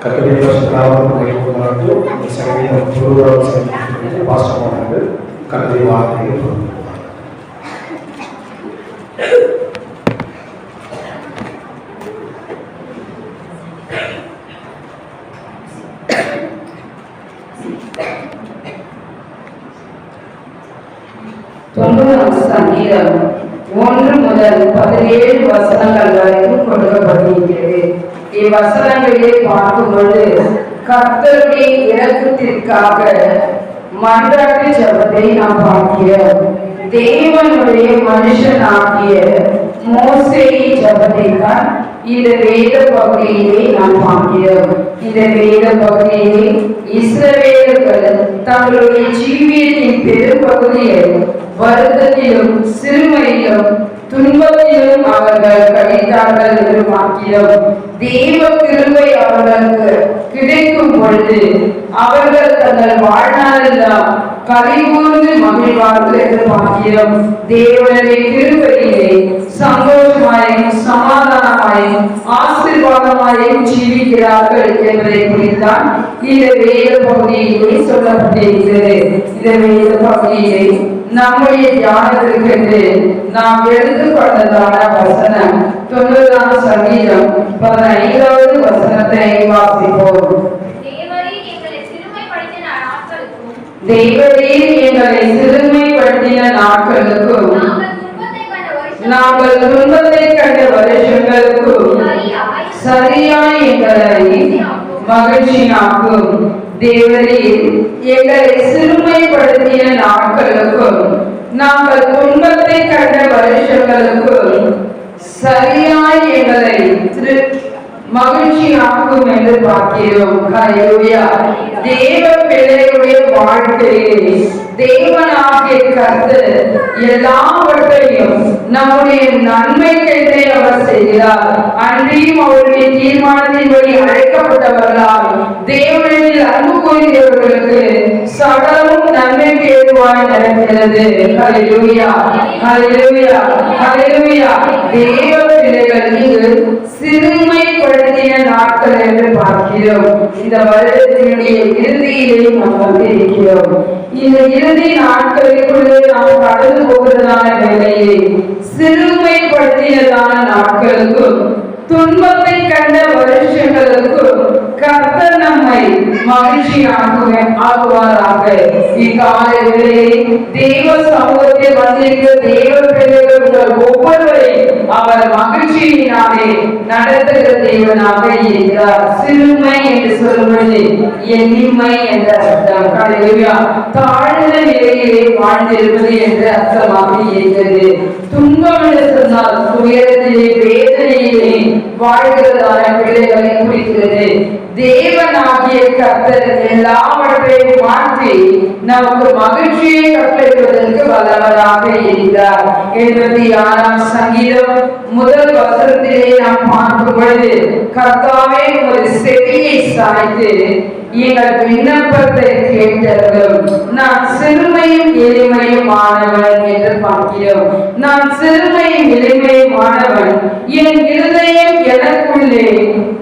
கத்தடி பரிசுத்தாவும் மையமாக இந்த சங்கீதம் புதுவரம் சங்கீதம் பாசமானது கத்தடி வார்த்தைகள் தொண்ணூறாம் சங்கீதம் ஒன்று முதல் பதினேழு வசனங்கள் வரைக்கும் கொடுக்கப்பட்டிருக்கிறது இவ்வசனங்களை பார்க்கும் பொழுது கர்த்தருடைய இறக்கத்திற்காக மன்றாட்டு ஜபத்தை நாம் பார்க்கிறோம். தேவனுடைய மனுஷனாகிய மோசேயை ஜபத்தை தான் இந்த வேத பகுதியிலே நாம் பார்க்கிறோம். இந்த வேத பகுதியிலே இஸ்ரவேலர்கள் தங்களுடைய ஜீவியத்தின் பெரும்பகுதியை வருத்தத்திலும் சிறுமையிலும் துன்பத்திலும் அவர்கள் கழித்தார்கள் என்று பார்க்கிறோம் தெய்வ கிருபை அவர்களுக்கு கிடைக்கும் பொழுது அவர்கள் தங்கள் வாழ்நாளெல்லாம் கலைகூர்ந்து மகிழ்வார்கள் என்று பார்க்கிறோம் தேவனுடைய கிருபையிலே சந்தோஷமாயும் சமாதானமாயும் ஆசீர்வாதமாயும் ஜீவிக்கிறார்கள் என்பதை குறித்தான் இந்த வேத பகுதியிலே சொல்லப்பட்டிருக்கிறது. இந்த வேத பகுதியிலே நம்முடைய தியானத்திற்கு நாம் எடுத்துக்கொண்டதான வசனம். தொண்ணூறாம் சங்கீதம் பதினைந்தாவது வசனத்தை வாசிப்போம். தேவரீர் எங்களை சிறுமைப்படுத்தின நாட்களுக்கும் நாங்கள் துன்பத்தை கண்ட வருஷங்களுக்கும் சரியாய் எங்களை மகிழ்ச்சியாக்கும். தேவரே எங்களை சிறுமைப்படுத்திய நாட்களுக்கும் நாங்கள் துன்பத்தை கண்ட வருஷங்களுக்கும் சரியாய் எங்களை மகிழ்ச்சி மகிழ்ச்சியாக்கும் என்று பார்க்கிறோம் ஹalleluya. தேவ பிள்ளையுடைய வாழ்க்கையிலே தேவனாகிய கருத்து எல்லாவற்றையும் நம்முடைய நன்மைக்கென்றே அவர் செய்கிறார். அன்றியும் அவருடைய தீர்மானத்தின்படி அழைக்கப்பட்டவர்களால் தேவனில் அன்பு கூறுகிறவர்களுக்கு சடலும் நன்மை கேதுவாய் நடக்கிறது. ஹalleluya. ஹalleluya. ஹalleluya. தேவ பிள்ளைகள் இங்கு சிறுமைப்படுத்திய நாட்கள் என்று பார்க்கிறோம். இந்த வருடத்தினுடைய இறுதியிலே நாம் வந்திருக்கிறோம். இந்த இறுதி நாட்களுக்குள்ளே நாம் கடந்து போகிறதான வேலையை நாட்களுக்கும் துன்பத்தை கண்ட வருஷங்களுக்கும் கர்த்தர் நம்மை மகிழ்ச்சியாக்குவ ஆகுவாராக இக்காலையிலே தெய்வ சமூகத்தில் வந்திருக்கிற தெய்வ பிள்ளைகள் உங்கள் ஒவ்வொருவரையும் அவர் மகிழ்ச்சியினாலே நடத்துகிற தேவனாக இருக்கிறார். சிறுமை என்று சொல்லும்பொழுது எண்ணிமை என்ற அர்த்தம். கடையா தாழ்ந்த நிலையிலே வாழ்ந்திருப்பது என்ற அர்த்தமாக இருக்கிறது. துன்பம் என்று சொன்னால் துயரத்திலே வேதனையிலே வாழ்கிறதான பிள்ளைகளை குறிக்கிறது தேவனாகிய கர்த்தர் எல்லாவற்றையும் மாற்றி நமக்கு மகிழ்ச்சியை கட்டளிடுவதற்கு வல்லவராக இருக்கிறார். எழுபத்தி ஆறாம் சங்கீதம் முதல் வசனத்திலே நாம் பார்க்கும் பொழுது கர்த்தாவே ஒரு செவியை சாய்த்து எங்கள் விண்ணப்பத்தை கேட்டவர்கள் நான் சிறுமையும் எளிமையும் ஆனவன் என்று பார்க்கிறோம். நான் சிறுமையும் எளிமையும் ஆனவன். என் இருதயம் எனக்குள்ளே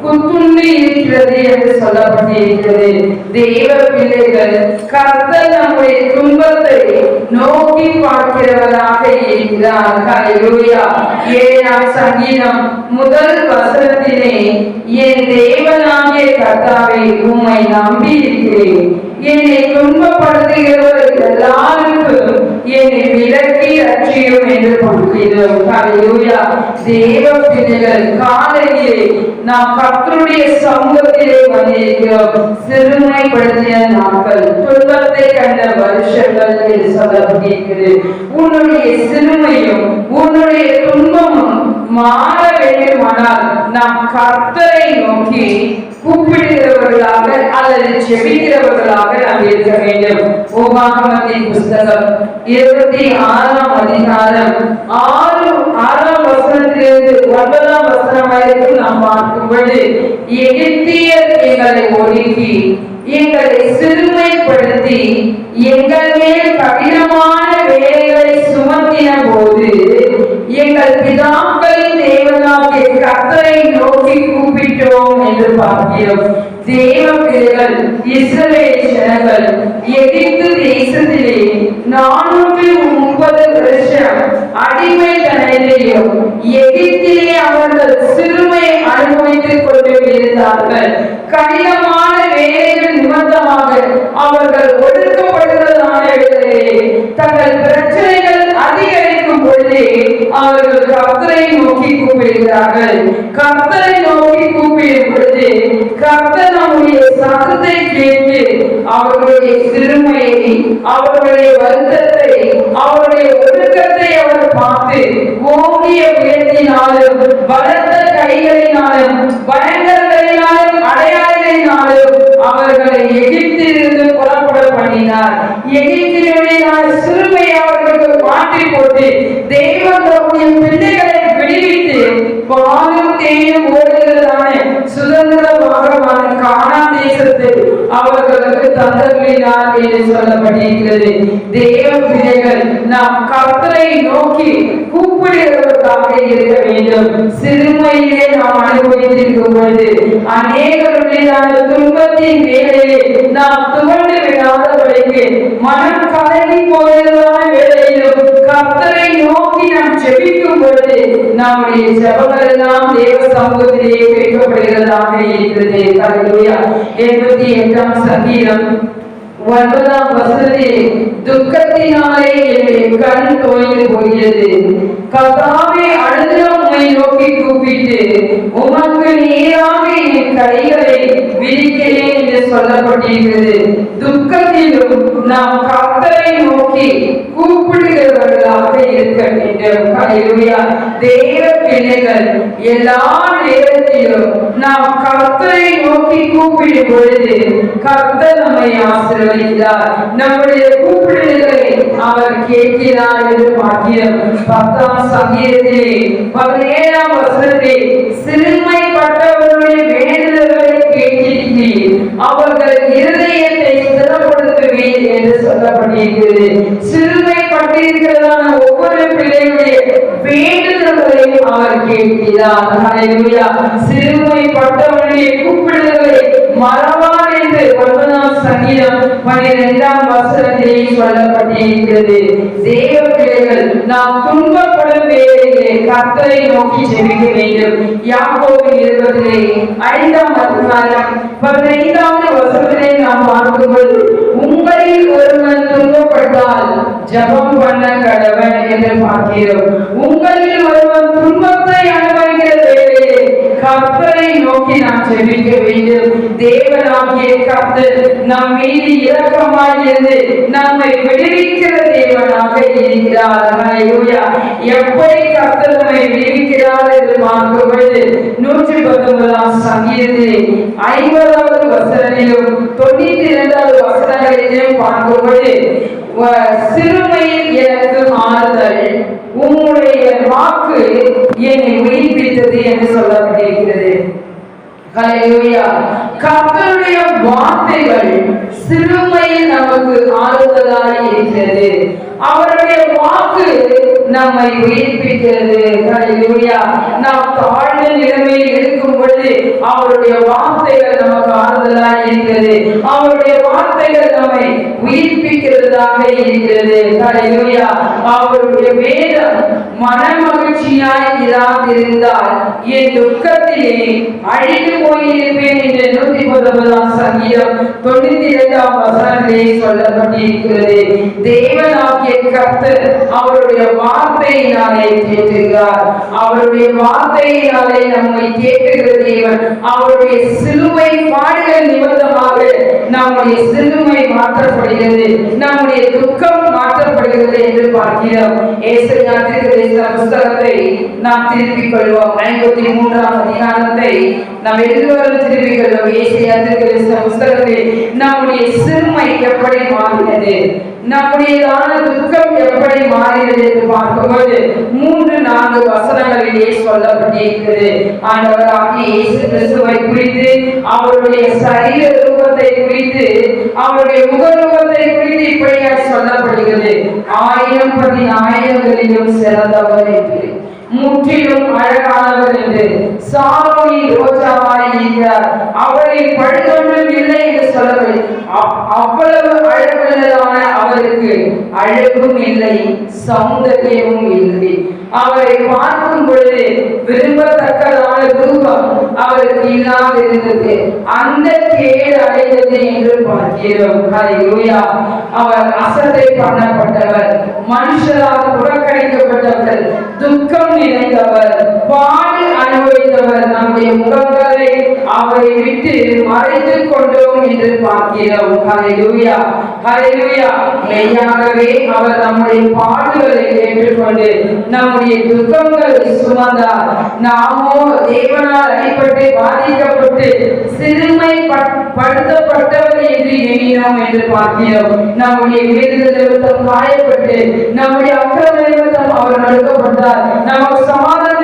குத்துண்டு இருக்கிறது என்று சொல்லப்பட்டிருக்கிறது. தெய்வ பிள்ளைகள் கர்த்தர் நம்முடைய துன்பத்தை நோக்கி பார்க்கிறவராக இருக்கிறார். ஹalleluya ஏழாம் சங்கீதம் முதல் வசனத்திலே என் தேவனாகிய கர்த்தாவை உம்மை நம்பி இருக்கிறேன் என்னை துன்பப்படுத்துகிறவர் எல்லாருக்கும் என்னை விலக்கி ரட்சியும் என்று கொடுக்கிறோம் ஹalleluya தேவ பிள்ளைகள் காலையிலே நாம் கர்த்தருடைய சமூகத்திலே வந்திருக்கிறோம். சிறுமைப்படுத்திய நாட்கள் துன்பத்தை கண்ட வருஷங்கள் என்று சொல்லப்பட்டிருக்கிறது. உன்னுடைய சிறுமையும் உன்னுடைய துன்பமும் மாற வேண்டுமானால் நாம் கர்த்தரை நோக்கி கூப்பிடுகிறவர்களாக அல்லது செபிக்கிறவர்களாக நாம் இருக்க வேண்டும். உபாகமத்தின் புஸ்தகம் இருபத்தி ஆறாம் அதிகாரம் ஆறு ஆறாம் வசனத்திலிருந்து ஒன்பதாம் வசனம் வரைக்கும் நாம் பார்க்கும் பொழுது எகிப்தியர் எங்களை ஒடுக்கி எங்களை சிறுமைப்படுத்தி எங்கள் மேல் கடினமான வேலைகளை சுமத்தின போது எங்கள் பிதாக்கள் பாக்கியம். தேவ பிள்ளைகள் இஸ்ரவேல் ஜனங்கள் எகிப்து தேசத்திலே நானூற்றி முப்பது வருஷம் அடிமை தனத்திலேயும் எகிப்திலே அவர்கள் சிறுமையை அனுபவித்துக் கொண்டு இருந்தார்கள் கடினமான வேலைகள் நிமித்தமாக அவர்கள் ஒடுக்கப்படுவதான வேளையிலே தங்கள் பிரச்சனைகள் அதிகரிக்கும் பொழுதே அவர்கள் கர்த்தரை நோக்கி கூப்பிடுகிறார்கள். கர்த்தரை நோக்கி கூப்பிடும் பொழுது கர்த்தர் நம்முடைய சத்தத்தை கேட்டு அவர்களுடைய சிறுமையை அவர்களுடைய வருத்தத்தை அவருடைய ஒழுக்கத்தை அவர் பார்த்து ஓங்கிய உயர்த்தினாலும் பலத்த கைகளினாலும் பயங்கரங்களினாலும் அடையாளங்களினாலும் அவர்களை எதிர்த்து எகிப்திலிருந்து புறப்பட பண்ணினார். எகிப்தினுடைய சிறுமை அவர்களுக்கு மாற்றி போட்டு தெய்வம் தம்முடைய பிள்ளைகளை விடுவித்து பாலும் தேயும் தேசத்தை அவர்களுக்கு தந்தர்களினார் என்று சொல்லப்பட்டிருக்கிறது. தேவ பிள்ளைகள் நாம் கர்த்தரை நோக்கி கூப்பிடுகிறவர்களாக இருக்க வேண்டும். சிறுமையிலே நாம் அனுபவித்திருக்கும் பொழுது அநேகருடைய துன்பத்தின் வேலையை நாம் துவண்டு விடாதபடிக்கு மனம் கலங்கி போகிறதான வேலையிலும். கர்த்தரை நோக்கி நாம் ஜெபிக்கும் பொழுது நம்முடைய ஜபங்கள் எல்லாம் தேவ சமூகத்திலேயே கேட்கப்படுகிறதாக இருக்கிறது. ஹalleluya. எண்பத்தி எட்டாம் சங்கீதம். ஒன்பதாம் வசனத்தில் துக்கத்தினாலே என்னுடைய கண் தோய்ந்து போகிறது. கர்த்தாவே அழுத உம்மை நோக்கி கூப்பிட்டு உமக்கு நேராக என் கைகளை விரிக்கிறேன் என்று சொல்லப்பட்டிருக்கிறது. துக்கத்திலும் நாம் கர்த்தரை நோக்கி கூப்பிடுகிறவர்களாக இருக்க வேண்டும். ஹalleluya. தேவ பிள்ளைகள் எல்லா நேரத்திலும் நாம் கர்த்தரை நோக்கி கூப்பிடும் பொழுது கர்த்தர் நம்மை ஆசீர்வதிக்கிறார். நம்முடைய கூப்பிடுதல் அவர் கேட்கிறார் என்று பாக்கியம். பத்தாம் சங்கீதத்திலே பதினேழாம் வசனத்தில் சிறுமைப்பட்டவர்களுடைய வேண்டுதல்களை கேட்டிருக்கிறீர். அவர்கள் இருதயத்தை ஸ்திரப்படுத்துவீர் என்று சொல்லப்பட்டிருக்கிறது. சிறுமைப்பட்டிருக்கிறதான ஒவ்வொரு பிள்ளைகளுடைய அவர் கேட்கிறார் ஹalleluya சிறுமைப்பட்டவனுடைய கூப்பிடுவதை மறவார் என்று ஒன்பதாம் சங்கீதம் பன்னிரெண்டாம் வசனத்திலே சொல்லப்பட்டிருக்கிறது. தேவ பிள்ளைகள் நாம் துன்பப்படும் வேலையிலே கர்த்தரை நோக்கி ஜெபிக்க வேண்டும். யாக்கோபு இருபதிலே ஐந்தாம் அதிகாரம் பதினைந்தாவது வசனத்திலே நாம் பார்க்கும்போது உங்களில் ஜெபம் பண்ண கடவன் என்று பார்க்கிறோம் உங்களில் ஒருவன் துன்பத்தை அனுபவிக்கிற வேளையிலே கர்த்தரை நோக்கி நாம் ஜெபிக்க வேண்டும். தேவனாகிய கர்த்தர் நம் மீது இரக்கமாய் இருந்து நம்மை விடுவிக்கிற தேவனாக இருக்கிறார். எப்படி கர்த்தர் நம்மை விடுவிக்கிறார் என்று பார்க்கும் பொழுது நூற்றி பத்தொன்பதாம் சங்கீதத்தில் ஐம்பதாவது வசனத்திலும் தொண்ணூத்தி இரண்டாவது வசனங்களிலும் பார்க்கும் பொழுது சிறுமையில் எனக்கு ஆறுதல் உம்முடைய வாக்கு என்னை உயிர்ப்பித்தது என்று சொல்லப்பட்டிருக்கிறது. ஹalleluya. கர்த்தருடைய வார்த்தைகள் சிறுமையில் நமக்கு ஆறுதலாய் இருக்கிறது. அவருடைய வாக்கு நம்மை உயிர்ப்பிக்கிறது நாம் தாழ்ந்த நிலைமையில் இருக்கும் பொழுது அவருடைய வார்த்தைகள் நமக்கு ஆறுதலா இருக்கிறது. அவருடைய வார்த்தைகள் நம்மை உயிர்ப்பிக்கிறதாக இருக்கிறது. அவருடைய வேதம் மன மகிழ்ச்சியாய் இராதிருந்தால் என் துக்கத்திலே அழிந்து போயிருப்பேன் என்று நூத்தி பத்தொன்பதாம் சங்கீதம் தொண்ணூத்தி இரண்டாம் வசனத்திலே சொல்லப்பட்டிருக்கிறது. தேவனாகிய கர்த்தர் அவருடைய வார்த்தையினாலே தேற்றுகிறார் அவருடைய வார்த்தையினாலே நம்மை தேற்றுகிற தேவன். அவருடைய சிலுவை பாடுகள் நிமித்தமாக நம்முடைய சிலுமை மாற்றப்படுகிறது. நம்முடைய துக்கம் மாற்றப்படுகிறது என்று பார்க்கிறோம். ஏசையா திருக்கதரிசன புஸ்தகத்தை நாம் திருப்பிக் கொள்வோம். ஐம்பத்தி மூன்றாம் அதிகாரத்தை நாம் எல்லோரும் திருப்பிக் கொள்வோம். ஏசையா திருக்கதரிசன புஸ்தகத்தில் நம்முடைய சிறுமை எப்படி மாறினது நம்முடையதான துக்கம் எப்படி மாறியது என்று பார்க்கும்போது மூன்று நான்கு வசனங்களிலே சொல்லப்பட்டிருக்கிறது. ஆண்டவராகிய இயேசு கிறிஸ்துவை குறித்து அவருடைய சரீர ரூபத்தை குறித்து அவருடைய முக ரூபத்தை குறித்து இப்படியாக சொல்லப்படுகிறது. ஆயிரம் பதினாயிரங்களிலும் சிறந்தவர் என்று. முற்றிலும் அழகானவர் என்று சாரோனி ரோஜாவாய் இருக்கிறார். அவரை பழுதொன்றும் இல்லை என்று சொல்லவில்லை. அவ்வளவு அழகுள்ளதான அவருக்கு அழகும் இல்லை சௌந்தரியமும் இல்லை. அவரை பார்க்கும் பொழுது விரும்பத்தக்கதான ரூபம் அவருக்கு இல்லாதிருந்தது அந்த கேடு அடைந்தது என்று பார்க்கிறோம். ஹalleluya அவர் அசட்டை பண்ணப்பட்டவர். மனுஷரால் புறக்கணிக்கப்பட்டவர். துக்கம் நிறைந்தவர். பாடு அனுபவித்தவர் நம்முடைய முகங்களை அவரை விட்டு மறைத்துக் கொண்டோம் என்று பார்க்கிறோம். ஹalleluya ஹalleluya மெய்யாகவே அவர் நம்முடைய பாடுகளை ஏற்றுக்கொண்டு நம்முடைய துக்கங்களை சுமந்தார். நாமோ தேவனால் அடிபட்டு பாதிக்கப்பட்டு சிறுமை படுத்தப்பட்டவர் என்று எண்ணினோம் என்று பார்க்கிறோம். நம்முடைய விருது நிமித்தம் காயப்பட்டு நம்முடைய அக்கிரம நிமித்தம் அவர் நடுக்கப்பட்டார். நமக்கு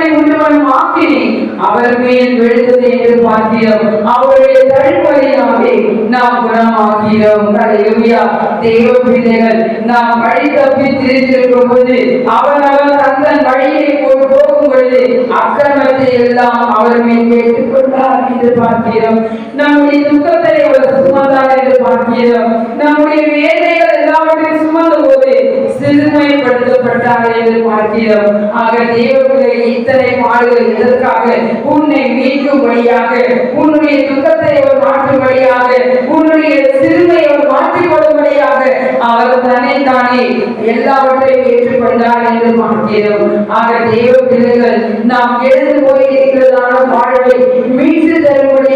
சமாதானத்தை உள்ளவன் ஆக்கினி அவர் மேல் விழுந்தது என்று பார்க்கிறோம். அவருடைய தழுவலினாலே நாம் குணமாகிறோம். ஹalleluya தேவ பிள்ளைகள் நாம் வழி தப்பி திரிந்திருக்கும் போது அவன் அவன் தந்தன் வழியை போட்டு போகும் பொழுது அக்கிரமத்தை எல்லாம் அவர் மேல் கேட்டுக்கொண்டார் என்று பார்க்கிறோம். நம்முடைய துக்கத்தை அவர் சுமந்தார் என்று பார்க்கிறோம் நம்முடைய வேலைகள் எல்லாவற்றையும் சுமந்த போது சிறுமைப்படுத்தப்பட்டார் என்று பார்க்கிறோம் ஆக தேவனுடைய இத்தனை பாடுகள் எதற்காக உன்னை மீட்கும் வழியாக உன்னுடைய துக்கத்தை அவர் மாற்றும்படியாக உன்னுடைய சிறுமை அவர் மாற்றிக் கொள்ளும்படியாக அவர் தன்னை தானே எல்லாவற்றையும் ஏற்றுக்கொண்டார் என்று பார்க்கிறோம். ஆக தேவ பிள்ளைகள் நாம் எழுந்து போய் இருக்கிறதான வாழ்வை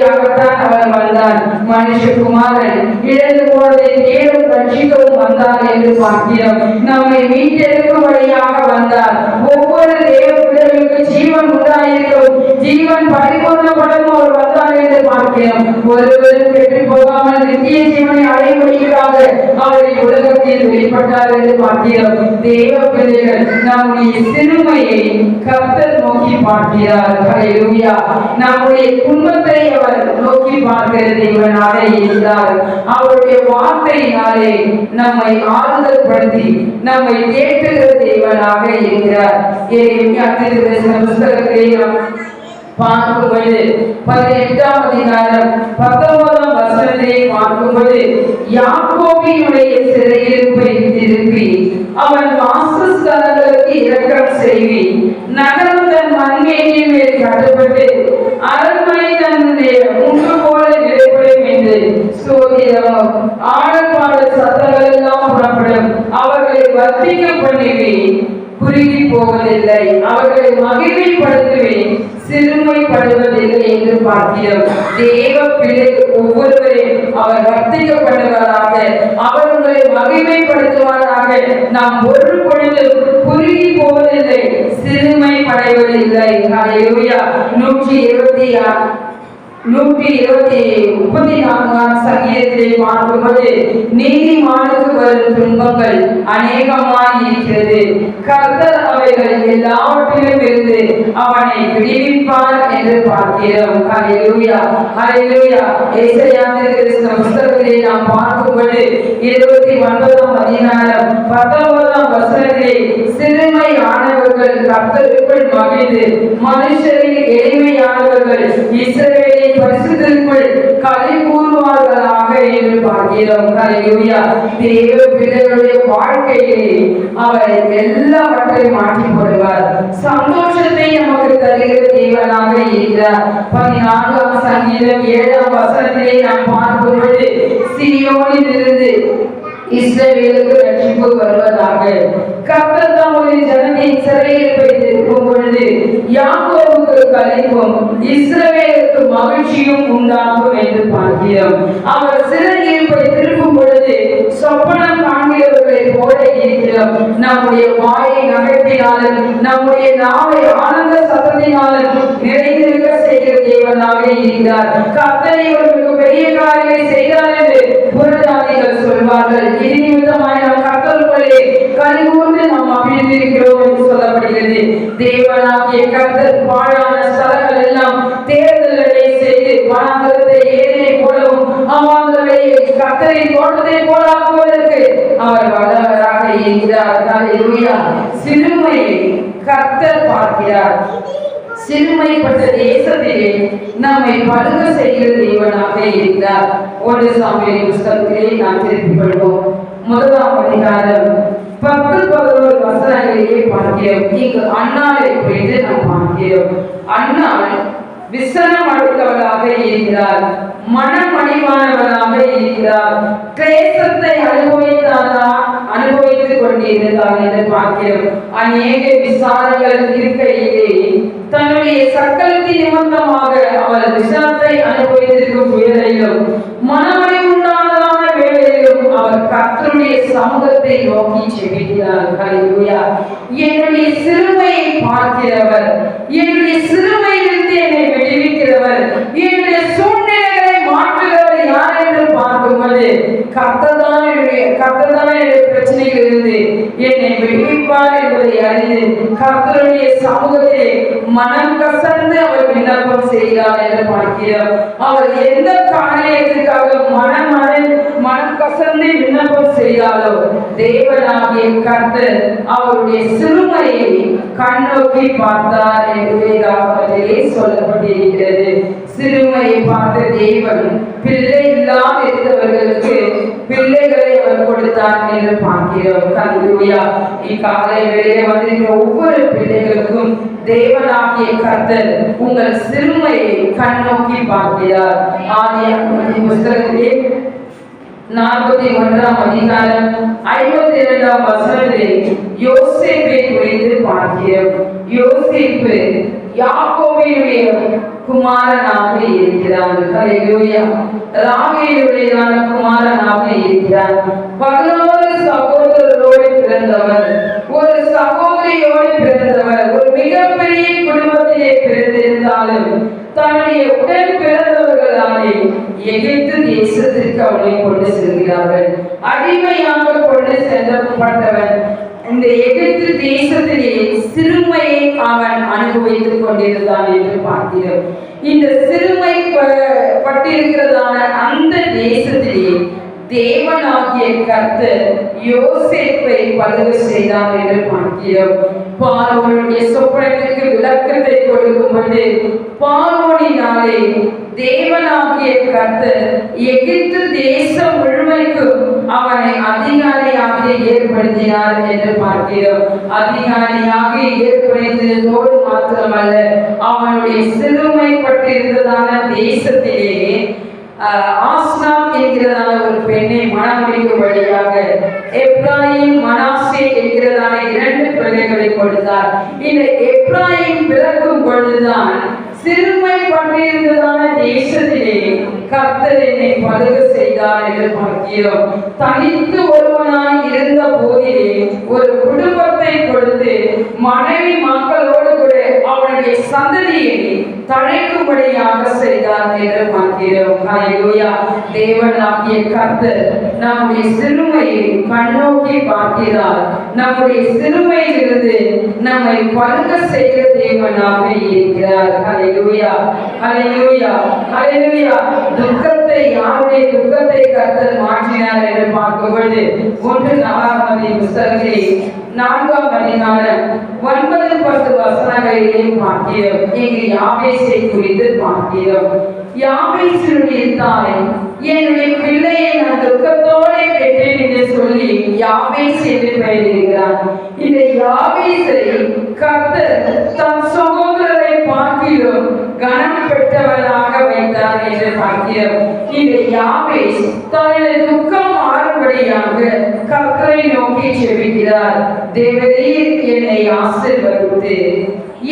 தரும்படியாகத்தான் அவன் வந்தான் மனுஷகுமாரன் இழந்து போனதை தேடும் ரட்சிக்கவும் வந்தார் என்று பார்க்கிறோம். நம்மை மீட்டெடுக்கும் வழியாக வந்தார். ஒவ்வொரு தேவ பிள்ளைகளுக்கு ஜீவன் உண்டாயிருக்கும். ஜீவன் பரிபூர்ணப்படும் அவர் வந்தார் ஒருவரும் கெட்டு போகாமல் நித்திய ஜீவனை அடைமுடிக்காக அவரை உலகத்தில் வெளிப்பட்டார் என்று பார்க்கிறோம். தேவ பிள்ளைகள் நம்முடைய சிறுமையை கத்தல் நோக்கி பார்க்கிறார். ஹalleluya நம்முடைய குடும்பத்தை அவர் நோக்கி பார்க்கிற தேவனாக இருந்தார். அவருடைய வார்த்தையினாலே நம்மை ஆறுதல் படுத்தி நம்மை தேற்றுகிற தேவனாக இருக்கிறார். ஏன் தீர்க்கதரிசன புஸ்தகத்திலே நாம் பார்க்கும்போது பதினெட்டாம் அதிகாரம் பத்தொன்பதாம் வசனத்தை பார்க்கும்போது யாக்கோபியுடைய சிறையிருப்பை திருப்பி அவன் வாசஸ்தலங்களுக்கு இரக்கம் செய்வி நகரம் தன் மண்மேட்டின் மேல் கட்டப்பட்டு அரண்மனை தன்னுடைய முன்பு போல நிலைப்படும் என்று சோதிடம் ஆடப்பாடு சத்தங்கள் எல்லாம் புறப்படும் அவர்களை வர்த்திக்க பண்ணிவி குறுகி போவதில்லை அவர்களை மகிமைப்படுத்துவேன் சிறுமைப்படுவதில்லை என்று பார்க்கிறோம் தேவ பிள்ளை ஒவ்வொருவரையும் அவர் வர்த்திக்கப்படுவதாக அவர் உங்களை மகிமைப்படுத்துவாராக. நாம் ஒரு பொழுது குறுகி போவதில்லை சிறுமை படைவதில்லை நூற்றி இருபத்தி ஆறு. நூற்றி இருபத்தி முப்பத்தி நான்காம் சங்கீதத்தை பார்க்கும்போது நீதிமானுக்கு வரும் துன்பங்கள் அநேகமாய் இருக்கிறது. கர்த்தர் அவைகள் எல்லாவற்றிலும் இருந்து அவனை விடுவிப்பார் என்று பார்க்கிறோம். அலையூயா அலையூயா ஏசாயா தீர்க்கதரிசன புஸ்தகத்திலே நாம் பார்க்கும்போது இருபத்தி ஒன்பதாம் அதிகாரம் பத்தொன்பதாம் வசனத்திலே சிறுமை ஆனவர்கள் கர்த்தருக்குள் மகிழ்ந்து மனுஷரின் எளிமையானவர்கள் இஸ்ரவேலின் பரிசுத்திற்குள் கலை கூறுவார்களாக என்று பார்க்கிறோம் ஹalleluya தேவ பிள்ளைகளுடைய வாழ்க்கையிலே அவர் எல்லாவற்றையும் மாற்றி போடுவார் சந்தோஷத்தை நமக்கு தருகிற தேவனாக இருக்கிறார். பதினான்காம் சங்கீதம் ஏழாம் வசனத்திலே நாம் பார்க்கும் பொழுது சியோனில் இருந்து இஸ்ரேலுக்கு ரட்சிப்பு வருவதாக. கர்த்தர் தம்முடைய ஜனத்தை சிறையில் வைத்து பொழுது யாக்கோவுக்கு கலைப்பும் இஸ்ரவேலுக்கு மகிழ்ச்சியும் உண்டாகும் என்று பார்க்கிறோம். அவர் சிறையில் போய் திருப்பும் பொழுது சொப்பனம் காண்கிறவர் போல இருக்கிறோம். நம்முடைய வாயை நகர்த்தினாலும் நம்முடைய நாவை ஆனந்த சத்தத்தினாலும் நிறைந்திருக்க செய்கிற தேவனாக இருக்கிறார். கர்த்தரை இவர்களுக்கு பெரிய காரியங்களை செய்தார் என்று புறஜாதிகள் சொல்வார்கள். இது நிமித்தமாய் நாம் கர்த்தருக்குள்ளே கலிகூர்ந்து நாம் அபிழ்ந்திருக்கிறோம் என்று சொல்லப்படுகிறது. தேவனாகிய கத்தல் பாழான ஸ்தலங்கள் எல்லாம் தேர்தல்களை செய்து வனாந்தரத்தை ஏரியை போலவும் அவாந்தரை கத்தரை தோட்டத்தை போலாக்குவதற்கு அவர் வல்லவராக இருக்கிறார் ஹalleluya சிறுமையை கர்த்தர் பார்க்கிறார். சிறுமைப்பட்ட தேசத்திலே நம்மை பழுக செய்கிற தேவனாக இருக்கிறார். ஒரு சாமியின் புஸ்தகத்திலே நாம் திருப்பிக் கொள்வோம். முதலாம் அதிகாரம் பத்து பதினோரு வசனங்களிலே பார்க்கிறோம். இங்கு அண்ணாவை குறித்து நாம் பார்க்கிறோம். அண்ணாள் விசனம் அடைந்தவளாக இருக்கிறார். மனமணிவானவளாக இருக்கிறார். கிளேசத்தை அனுபவித்தாரா? அனுபவித்துக் கொண்டிருந்தார் என்று பார்க்கிறோம். அநேக விசாரங்கள் இருக்கையிலே தன்னுடைய சக்கரத்தின் நிமித்தமாக அவர் விஷத்தை அனுபவித்திருக்கும் வேளையிலும் மனமணி உண்டானதான வேலையிலும் அவர் கத்தருடைய சமூகத்தை நோக்கி செபிக்கிறார் ஹalleluya என்னுடைய சிறுமையை பார்க்கிறவர் என்னுடைய சிறுமையிலிருந்து என்னை விடுவிக்கிறவர் என்னுடைய சூழ்நிலைகளை மாற்றுகிறவர் யார் என்று பார்க்கும்போது கர்த்தர்தான் என்னுடைய கர்த்தர்தான் என்னுடைய பிரச்சனைகளிலிருந்து என்னை விடுவிப்பார் என்பதை கர்த்தருடைய சமூகத்திலே மனம் கசந்து அவர் விண்ணப்பம் செய்கிறார் என்று பார்க்கிறோம். அவர் எந்த காரியத்துக்காக மனம் மனம் கசந்து விண்ணப்பம் செய்தாலோ தேவனாகிய கர்த்தர் அவருடைய சிறுமையை கண்ணோக்கி பார்த்தார் என்று வேதாகமத்திலே சொல்லப்பட்டிருக்கிறது. சிறுமையை பார்த்த தேவன் பிள்ளை இல்லாமல் இருந்தவர்கள் அவர் என்று பார்க்கிறோம் கல்லுயா இக்காலை வேளையிலே வந்திருக்கிற ஒவ்வொரு பிள்ளைகளுக்கும் தேவனாகிய கர்த்தர் உங்கள் சிறுமையை கண்ணோக்கி பார்க்கிறார். ஆதி புஸ்தகத்திலே நாற்பத்தி ஒன்றாம் அதிகாரம் ஐம்பத்தி இரண்டாம் வசனத்தில் யோசிப்பை குறித்து பார்க்கிறோம். யோசிப்பு யாக்கோபினுடைய குமாரனாக இருக்கிறான். ஹalleluya ராகேலுடையதான குமாரனாக இருக்கிறான். பதினோரு சகோதரரோடு பிறந்தவர் ஒரு சகோதரியோடு பிறந்தவர் ஒரு மிகப்பெரிய குடும்பத்திலே பிறந்திருந்தாலும் தன்னுடைய உடன் பிறந்தவர்களாலே எகிப்து தேசத்திற்கு அவனை கொண்டு செல்கிறார்கள். அடிமையாக கொண்டு செல்லப்பட்டவன் இந்த எகிப்து தேசத்திலே சிறுமையை அவன் அனுபவித்துக் கொண்டிருந்தான் என்று பார்க்கிறோம். இந்த சிறுமை ப- பட்டிருக்கிறதான அந்த தேசத்திலே தேவனாகிய கர்த்தர் யோசேப்பை பதவி செய்தான் என்று பார்க்கிறோம். பார்வோனுடைய சொப்பனத்திற்கு விளக்கத்தை கொடுக்கும் பொழுது பார்வோனினாலே தேவனாகிய கர்த்தர் எகிப்து தேசம் முழுமைக்கும் அவனை அதிகாரியாக ஏற்படுத்தினார் என்று பார்க்கிறோம். அதிகாரியாக ஏற்படுத்தியதோடு மாத்திரமல்ல அவனுடைய சிறுமைப்பட்டிருந்ததான தேசத்திலேயே ஆஹ், என்கிறதான ஒரு பெண்ணை மணமுடிக்கும் வழியாக எப்ராஹிம் மனாசே என்கிறதான இரண்டு பிள்ளைகளை கொடுத்தார். இந்த எப்ராஹிம் பிறக்கும் பொழுதுதான் சிறுமைப்பட்டிருந்ததான தேசத்திலே கர்த்தர் என்னை பழுக செய்தார் என்று பார்க்கிறோம். தனித்து ஒருவனாய் இருந்த போதிலே ஒரு குடும்பத்தை கொடுத்து மனைவி மக்களோடு அவருடைய சந்ததியை தழைக்கும்படியாக செய்தார் என்று பார்க்கிறோம் ஹalleluya. தேவனாகிய கர்த்தர் நம்முடைய சிறுமையை கண்ணோக்கி பார்க்கிறார். நம்முடைய சிறுமையிலிருந்து நம்மை பழுக செய்கிற தேவனாக இருக்கிறார். ஹalleluya. ஹalleluya. ஹalleluya. துக்கத்தை யாருடைய துக்கத்தை கர்த்தர் மாற்றினார் என்று பார்க்கும் பொழுது ஒன்று நாலாவது புஸ்தகத்திலே நான்காம் அதிகாரம் ஒன்பது பத்து வசனங்களிலே பார்க்கிறோம் இங்கு யாபேசை குறித்து பார்க்கிறோம் யாபேசனுடைய தாய் என்னுடைய பிள்ளையை நான் துக்கத்தோட பெற்றேன் என்று சொல்லி யாபேஸ் என்று பெயரிடுகிறார் இந்த யாபேசை கர்த்தர் தன் சகோதரரை பார்க்கிலும் கனம் பெற்றவராக வைத்தார் என்று பார்க்கிறோம். இந்த யாவே? தன்னுடைய துக்கம் மாறும்படியாக கர்த்தரை நோக்கி செவிக்கிறார் தேவரே என்னை ஆசிர்வதித்து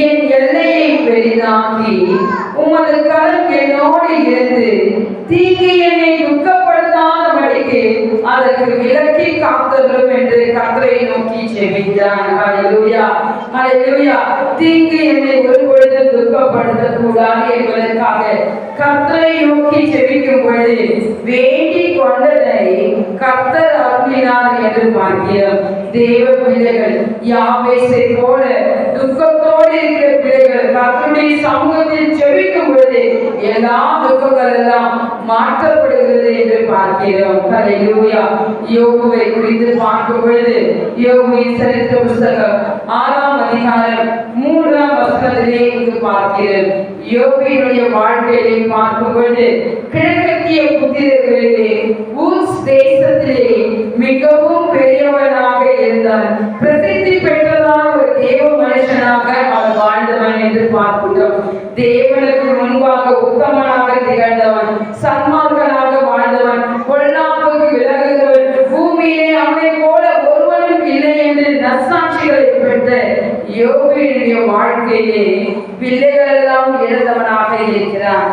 என் எல்லையை பெரிதாக்கி உமது கரம் என்னோடு இருந்து தீங்கு என்னை துக்கப்படுத்தாதபடிக்கு அதற்கு விலக்கி காத்தரும் என்று கத்தரை நோக்கி செபிக்கிறான் ஹalleluya. ஹalleluya. தீங்கு என்னை ஒரு பொழுது துக்கப்படுத்த கூடாது என்பதற்காக கத்தரை நோக்கி செபிக்கும் பொழுது வேண்டி கொண்டதை கத்தர் அருளினார் என்று பார்க்கிறோம் தேவ பிள்ளைகள் யாவேசை போல துக்கத்தோடு இருக்கிற பிள்ளைகள் கத்தருடைய சமூகத்தில் செவிக்கும் பொழுது எல்லா துக்கங்கள் எல்லாம் மாற்றப்படுகிறது என்று பார்க்கிறோம். ஹalleluya யோபுவை குறித்து பார்க்கும் பொழுது யோகுவின் சரித்திர புஸ்தகம் ஆறாம் அதிகாரம் மூன்றாம் வசனத்திலே இங்கு பார்க்கிறோம் யோபியினுடைய வாழ்க்கையை பார்க்கும் பொழுது கிழக்கத்திய புத்திரர்களிலே ஊஸ் தேசத்திலே மிகவும் பெரியவனாக இருந்தார் பிரசித்தி பெற்றதான ஒரு தேவ மனுஷனாக அவர் வாழ்ந்தவன் என்று பார்க்கிறோம் தேவனுக்கு முன்பாக உத்தமனாக திகழ்ந்தவன் சன்மார்க்கனாக அவனை போல ஒருவனும் இல்லை என்று நற்சாட்சிகளை பெற்ற யோகியினுடைய வாழ்க்கையிலே பிள்ளைகள் எல்லாம் இழந்தவனாக இருக்கிறான்.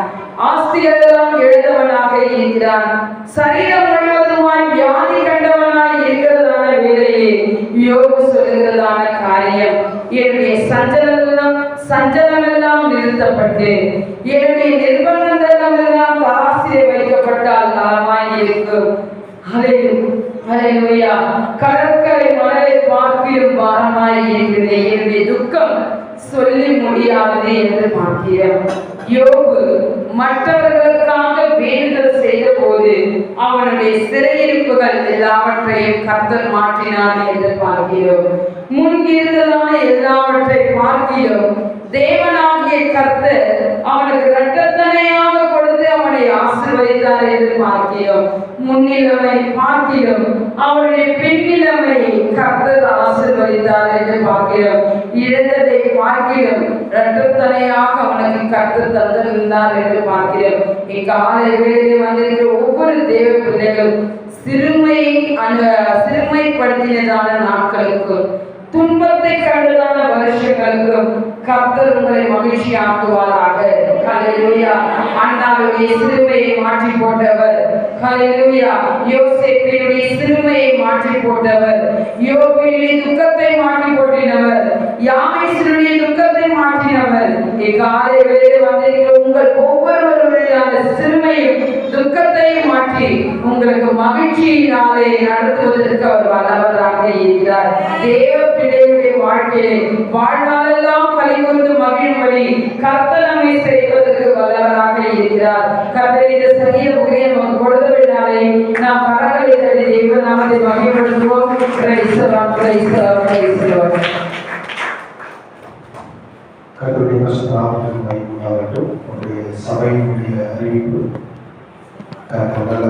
ஆஸ்திகள் எல்லாம் இழந்தவனாக இருக்கிறான். சரீரம் முழுவதுமாய் வியாதி கண்டவனாய் இருக்கிறதான வேலையே யோகு சொல்லுகிறதான காரியம். என்னுடைய சஞ்சலம் எல்லாம் சஞ்சலம் எல்லாம் நிறுத்தப்பட்டு என்னுடைய நிர்பந்தங்கள் எல்லாம் ஆசிரியர் வைக்கப்பட்டால் நலமாய் இருக்கும். ஹalleluya கடற்கரை மணலை பார்ப்பிலும் பாரமாய் இருக்கிறது. என்னுடைய துக்கம் சொல்லி முடியாது என்று பார்க்கிறோம் யோபு மற்றவர்களுக்காக வேண்டுதல் செய்த போது அவனுடைய சிறையிருப்புகள் எல்லாவற்றையும் கர்த்தர் மாற்றினார் என்று பார்க்கிறோம். முன்கிருந்ததான எல்லாவற்றை பார்க்கிறோம். தேவனாகிய கர்த்தர் அவனுக்கு இரட்டத்தனையாக கொடுத்து அவனை ஆசிர்வதித்தார் என்று பார்க்கிறோம். முன்னிலைமை பார்க்கிறோம். அவருடைய பின்னிலைமை கர்த்தர் ஆசிர்வதித்தார் என்று பார்க்கிறோம். இழந்ததை பார்க்கிறோம். இரட்டத்தனையாக அவனுக்கு கர்த்து தந்திருந்தார் என்று பார்க்கிறோம். இக்காலை வேளையிலே வந்திருக்கிற ஒவ்வொரு தேவ பிள்ளைகளும் சிறுமையை அந்த சிறுமைப்படுத்தினதான நாட்களுக்கும் துன்பத்தை கண்டுதான வருஷங்களுக்கும் கர்த்தர் உங்களை மகிழ்ச்சியாக்குவாராக. ஹalleluya. அண்ணாவுடைய சிறுமையை மாற்றி போட்டவர். ஹalleluya. யோசேப்பினுடைய சிறுமையை மாற்றி போட்டவர். யோபினுடைய துக்கத்தை மாற்றி போட்டினவர் யாமேசனுடைய துக்கத்தை மாற்றினவர் இக்காலை வேளையில் வந்திருக்கிற உங்கள் ஒவ்வொருவருடைய சிறுமையும் துக்கத்தையும் மாற்றி உங்களுக்கு மகிழ்ச்சியினாலே நடத்துவதற்கு அவர் வல்லவராக இருக்கிறார். தேவ பிள்ளையுடைய வாழ்க்கையை வாழ்நாளெல்லாம் கலிகொண்டு மகிழும்படி கர்த்தர் நம்மை செய்வதற்கு வல்லவராக இருக்கிறார். கர்த்தர் இந்த சரிய புகையை நமக்கு கொடுத்தவிடாலே நாம் பரவலை தள்ளி தெய்வ நாமத்தை மகிழ்ப்படுத்துவோம் கிரைஸ்தவம் கிரைஸ்தவம் கிரைஸ்தவம் கர்த்தருடைய பரிசுத்தநாமத்திற்கு மகிமையாகட்டும் உங்களுடைய சபையினுடைய அறிவிப்பு. முதல்ல